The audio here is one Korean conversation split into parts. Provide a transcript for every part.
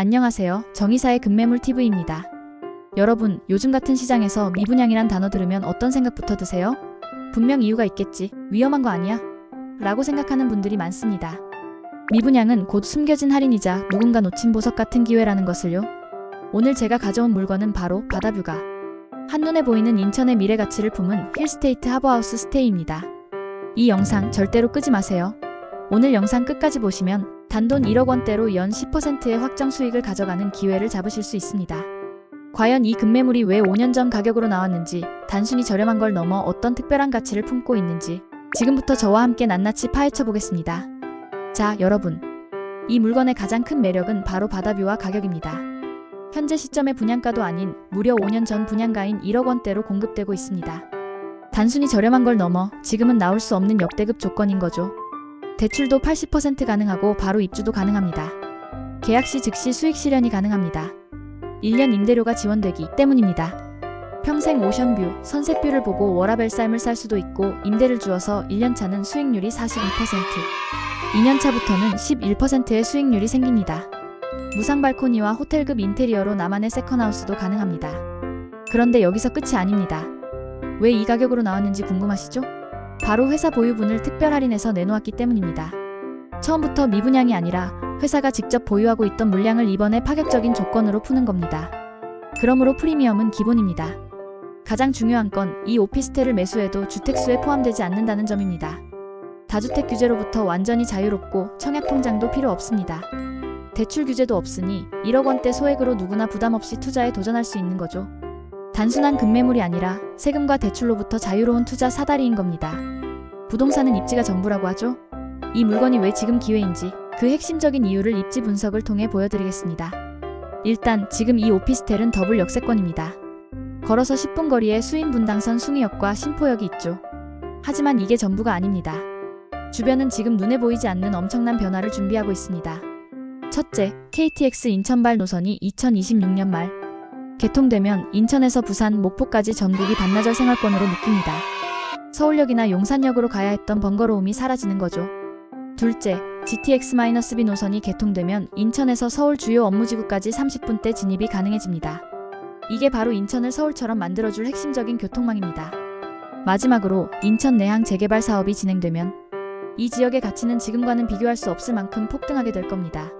안녕하세요. 정의사의 급매물 TV입니다. 여러분, 요즘 같은 시장에서 미분양이란 단어 들으면 어떤 생각부터 드세요? 분명 이유가 있겠지. 위험한 거 아니야? 라고 생각하는 분들이 많습니다. 미분양은 곧 숨겨진 할인이자 누군가 놓친 보석 같은 기회라는 것을요. 오늘 제가 가져온 물건은 바로 바다뷰가 한눈에 보이는 인천의 미래 가치를 품은 힐스테이트 하버하우스 스테이입니다. 이 영상 절대로 끄지 마세요. 오늘 영상 끝까지 보시면 단돈 1억 원대로 연 10%의 확정 수익을 가져가는 기회를 잡으실 수 있습니다. 과연 이 급매물이 왜 5년 전 가격으로 나왔는지, 단순히 저렴한 걸 넘어 어떤 특별한 가치를 품고 있는지 지금부터 저와 함께 낱낱이 파헤쳐 보겠습니다. 자, 여러분. 이 물건의 가장 큰 매력은 바로 바다뷰와 가격입니다. 현재 시점의 분양가도 아닌 무려 5년 전 분양가인 1억 원대로 공급되고 있습니다. 단순히 저렴한 걸 넘어 지금은 나올 수 없는 역대급 조건인 거죠. 대출도 80% 가능하고 바로 입주도 가능합니다. 계약 시 즉시 수익 실현이 가능합니다. 1년 임대료가 지원되기 때문입니다. 평생 오션뷰, 선셋뷰를 보고 워라벨 삶을 살 수도 있고 임대를 주어서 1년차는 수익률이 42%, 2년차부터는 11%의 수익률이 생깁니다. 무상 발코니와 호텔급 인테리어로 나만의 세컨하우스도 가능합니다. 그런데 여기서 끝이 아닙니다. 왜 이 가격으로 나왔는지 궁금하시죠? 바로 회사 보유분을 특별 할인해서 내놓았기 때문입니다. 처음부터 미분양이 아니라 회사가 직접 보유하고 있던 물량을 이번에 파격적인 조건으로 푸는 겁니다. 그러므로 프리미엄은 기본입니다. 가장 중요한 건 이 오피스텔을 매수해도 주택수에 포함되지 않는다는 점입니다. 다주택 규제로부터 완전히 자유롭고 청약 통장도 필요 없습니다. 대출 규제도 없으니 1억 원대 소액으로 누구나 부담 없이 투자에 도전할 수 있는 거죠. 단순한 급매물이 아니라 세금과 대출로부터 자유로운 투자 사다리인 겁니다. 부동산은 입지가 전부라고 하죠. 이 물건이 왜 지금 기회인지 그 핵심적인 이유를 입지 분석을 통해 보여드리겠습니다. 일단 지금 이 오피스텔은 더블 역세권입니다. 걸어서 10분 거리에 수인 분당선 숭이역과 신포역이 있죠. 하지만 이게 전부가 아닙니다. 주변은 지금 눈에 보이지 않는 엄청난 변화를 준비하고 있습니다. 첫째, KTX 인천발 노선이 2026년 말 개통되면 인천에서 부산, 목포까지 전국이 반나절 생활권으로 묶입니다. 서울역이나 용산역으로 가야 했던 번거로움이 사라지는 거죠. 둘째, GTX-B 노선이 개통되면 인천에서 서울 주요 업무지구까지 30분대 진입이 가능해집니다. 이게 바로 인천을 서울처럼 만들어줄 핵심적인 교통망입니다. 마지막으로 인천 내항 재개발 사업이 진행되면 이 지역의 가치는 지금과는 비교할 수 없을 만큼 폭등하게 될 겁니다.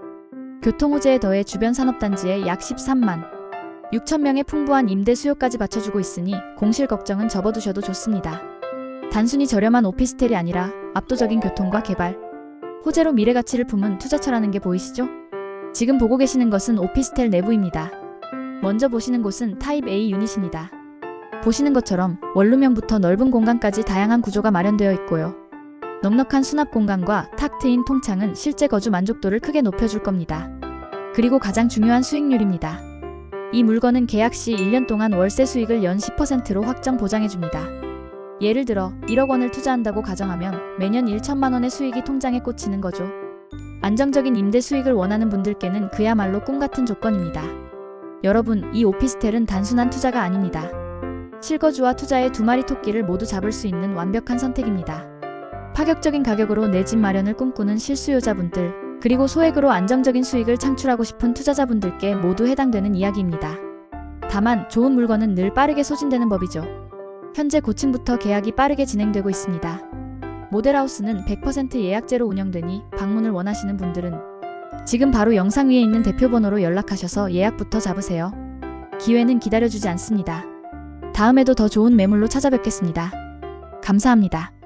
교통 호재에 더해 주변 산업단지에 약 13만 6천 명의 풍부한 임대 수요까지 받쳐주고 있으니 공실 걱정은 접어두셔도 좋습니다. 단순히 저렴한 오피스텔이 아니라 압도적인 교통과 개발, 호재로 미래 가치를 품은 투자처라는 게 보이시죠? 지금 보고 계시는 것은 오피스텔 내부입니다. 먼저 보시는 곳은 타입 A 유닛입니다. 보시는 것처럼 원룸형부터 넓은 공간까지 다양한 구조가 마련되어 있고요. 넉넉한 수납 공간과 탁 트인 통창은 실제 거주 만족도를 크게 높여줄 겁니다. 그리고 가장 중요한 수익률입니다. 이 물건은 계약 시 1년 동안 월세 수익을 연 10%로 확정 보장해줍니다. 예를 들어 1억 원을 투자한다고 가정하면 매년 1천만 원의 수익이 통장에 꽂히는 거죠. 안정적인 임대 수익을 원하는 분들께는 그야말로 꿈 같은 조건입니다. 여러분, 이 오피스텔은 단순한 투자가 아닙니다. 실거주와 투자의 두 마리 토끼를 모두 잡을 수 있는 완벽한 선택입니다. 파격적인 가격으로 내 집 마련을 꿈꾸는 실수요자분들, 그리고 소액으로 안정적인 수익을 창출하고 싶은 투자자분들께 모두 해당되는 이야기입니다. 다만 좋은 물건은 늘 빠르게 소진되는 법이죠. 현재 고층부터 계약이 빠르게 진행되고 있습니다. 모델하우스는 100% 예약제로 운영되니 방문을 원하시는 분들은 지금 바로 영상 위에 있는 대표 번호로 연락하셔서 예약부터 잡으세요. 기회는 기다려주지 않습니다. 다음에도 더 좋은 매물로 찾아뵙겠습니다. 감사합니다.